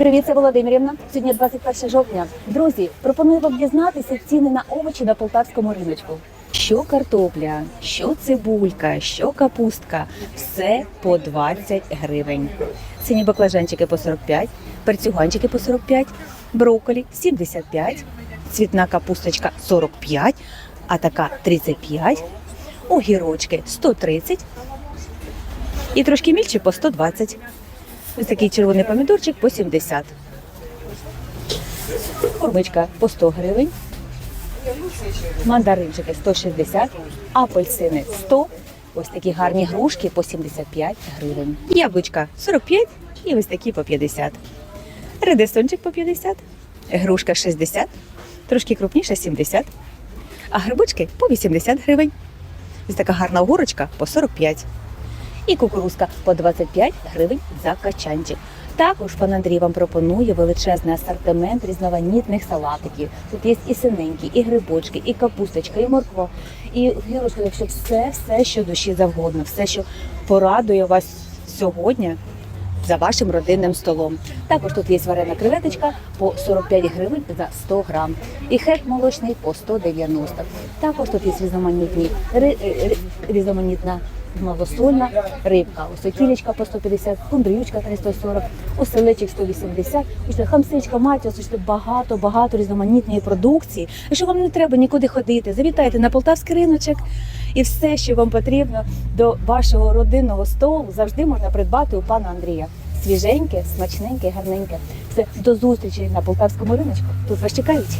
Привіт, це Володимирівна. Сьогодні 21 жовтня. Друзі, пропоную вам дізнатися ціни на овочі на полтавському риночку. Що картопля, що цибулька, що капустка все по 20 гривень. Ціні баклажанчики по 45, перцюганчики по 45, брокколі 75, цвітна капусточка 45, а така 35, огірочки 130 і трошки мільче по 120. Ось такий червоний помідорчик по 70. Кормичка по 100 гривень. Мандаринчики 160, апельсини 100. Ось такі гарні грушки по 75 гривень. Яблучка 45 і ось такі по 50. Редисончик по 50, грушка 60, трошки крупніша 70, а грибочки по 80 гривень. Ось така гарна огурочка по 45 і кукурузка по 25 гривень за качанчик. Також пан Андрій вам пропонує величезний асортимент різноманітних салатиків. Тут є і синенькі, і грибочки, і капусточка, і морква, і гірочка, якщо все, все, що душі завгодно, все, що порадує вас сьогодні. За вашим родинним столом. Також тут є варена креветочка по 45 гривень за 100 грам. І хек молочний по 190. Також тут є різноманітні ри- ри- різноманітна малосольна рибка. Ось кілечка по 150, кундрючка 340, оселечик 180, ось хамсичка, матіос, ось багато, багато різноманітної продукції. Якщо вам не треба нікуди ходити, завітайте на полтавський риночок і все, що вам потрібно до вашого родинного столу, завжди можна придбати у пана Андрія. Свіженьке, смачненьке, гарненьке. Все до зустрічі на полтавському риночку. Тут вас чекають.